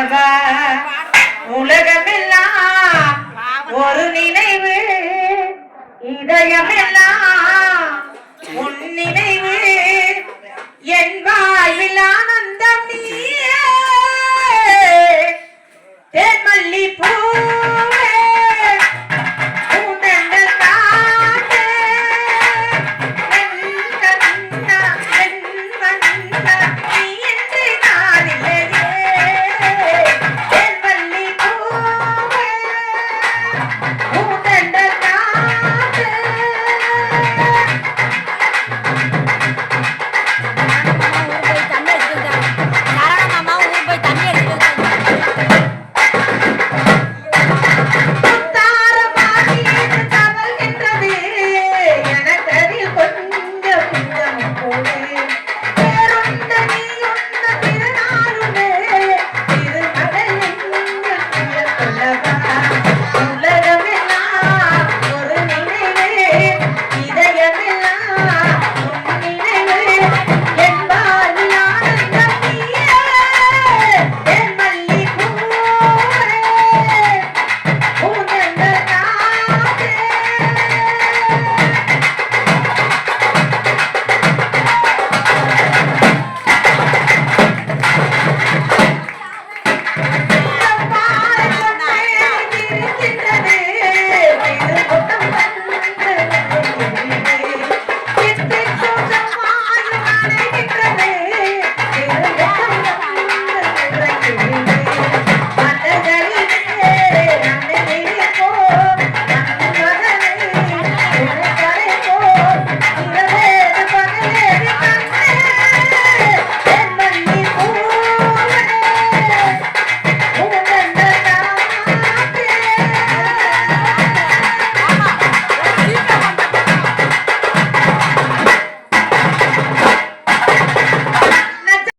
கொல்லவா உலகமெல்லாம் ஒரு நினைவு இதயமே